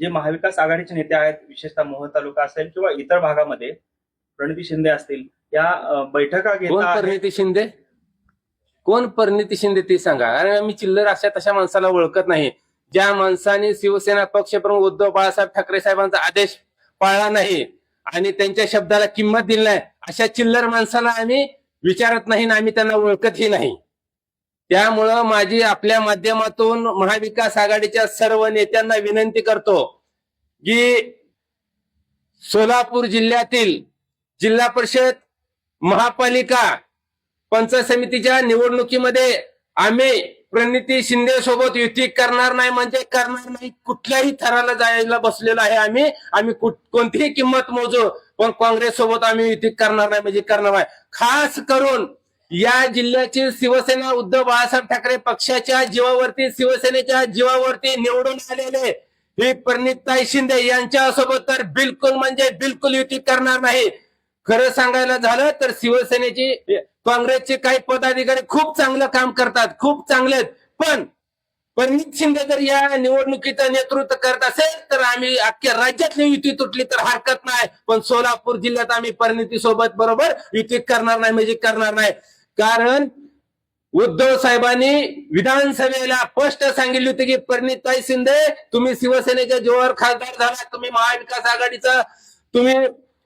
जे महाविकास आघाडीचे नेते आहेत विशेषतः मोहोळ तालुका असेल किंवा इतर भागामध्ये प्रणिती शिंदे असतील या बैठका. परिणिती शिंदे? कोण परिणिती शिंदे ते सांगा. अरे मी चिल्लर अशा तशा माणसाला ओळखत नाही. ज्या माणसाने शिवसेना पक्षप्रमुख उद्धव बाळासाहेब ठाकरे साहेबांचा आदेश पाळला नाही आणि त्यांच्या शब्दाला किंमत दिली नाही अशा चिल्लर माणसाला आम्ही विचारत नाही आणि आम्ही त्यांना ओळखतही नाही. त्यामुळं माझी आपल्या माध्यमातून महाविकास आघाडीच्या सर्व नेत्यांना विनंती करतो की सोलापूर जिल्ह्यातील जिल्हा परिषद महापालिका पंचायत समितीच्या निवडणुकीमध्ये आम्ही प्रणिती शिंदे सोबत युती करणार नाही म्हणजे करणार नाही कुठल्याही थराला जायला बसलेलो आहे आम्ही. आम्ही कुठ- कोणतीही किंमत मोजू पण काँग्रेस सोबत आम्ही युती करणार नाही म्हणजे करणार नाही. खास करून या जिल्ह्याची शिवसेना उद्धव बाळासाहेब ठाकरे पक्षाच्या जीवावरती शिवसेनेच्या जीवावरती निवडून आलेले ही प्रणिताई शिंदे यांच्यासोबत तर बिलकुल म्हणजे बिलकुल युती करणार नाही. खरं सांगायला झालं तर शिवसेनेची काँग्रेसचे काही पदाधिकारी खूप चांगलं काम करतात खूप चांगले आहेत. पण प्रणित शिंदे जर या निवडणुकीचं नेतृत्व करत असेल तर आम्ही अख्ख्या राज्यातली युती तुटली तर हरकत नाही. पण सोलापूर जिल्ह्यात आम्ही परिणिती सोबत बरोबर युती करणार नाही म्हणजे करणार नाही. कारण उद्धव साहेबांनी विधानसभेला स्पष्ट सांगितले होते की परिणिताई शिंदे तुम्ही शिवसेनेच्या जोवर खासदार झाला तुम्ही महाविकास आघाडीचा तुम्ही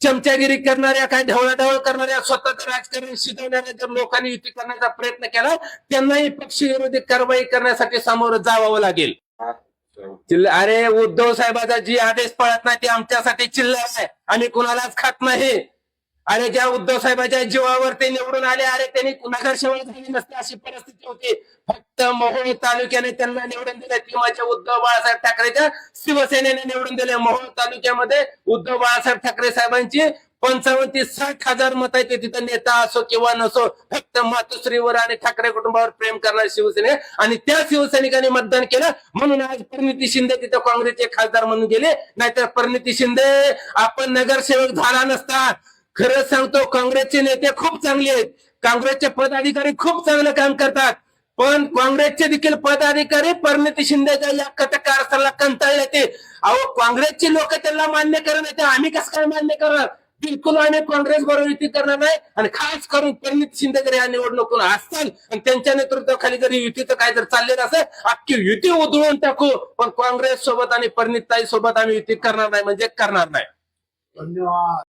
चमचागिरी करणाऱ्या काय ढवळाढवळ करणाऱ्या स्वतःचं राजकारण शिजवणाऱ्या जर लोकांनी युती करण्याचा प्रयत्न केला त्यांनाही पक्षविरोधी कारवाई करण्यासाठी समोर जावावं लागेल. अरे उद्धव साहेबाचा जी आदेश पळत नाही ते आमच्यासाठी चिल्लर आहे. आम्ही कुणालाच खात नाही. अरे ज्या उद्धव साहेबांच्या जीवावर ते निवडून आले अरे त्यांनी नगरसेवक झाली नसते अशी परिस्थिती होती. फक्त मोहोळ तालुक्याने त्यांना निवडून दिले. ती माझ्या उद्धव बाळासाहेब ठाकरेच्या शिवसेनेने निवडून दिले. मोहोळ तालुक्यामध्ये उद्धव बाळासाहेब ठाकरे साहेबांची पंचावन्न ते साठ हजार मत आहेत. तिथं नेता असो किंवा नसो फक्त मातोश्रीवर आणि ठाकरे कुटुंबावर प्रेम करणारे शिवसेने आणि त्या शिवसैनिकांनी मतदान केलं. म्हणून आज परिणिती शिंदे तिथं काँग्रेसचे खासदार म्हणून गेले. नाहीतर परिणिती शिंदे आपण नगरसेवक झाला नसता. खरं सांगतो काँग्रेसचे नेते खूप चांगले आहेत. काँग्रेसचे पदाधिकारी खूप चांगलं काम करतात. पण काँग्रेसचे देखील पदाधिकारी परिणिती शिंदेच्या या कथकारस्थाला कंटाळले ते. अहो काँग्रेसचे लोक त्यांना मान्य करत नाही ते आम्ही कसं काय मान्य करणार? बिलकुल आम्ही काँग्रेस बरोबर युती करणार नाही. आणि खास करून परिणित शिंदे जर या निवडणुकीत असतील आणि त्यांच्या नेतृत्वाखाली जरी युतीचं काय जर चाललेलं असेल अख्खी युती उधळून टाकू. पण काँग्रेस सोबत आणि परिणितताई सोबत आम्ही युती करणार नाही म्हणजे करणार नाही. धन्यवाद.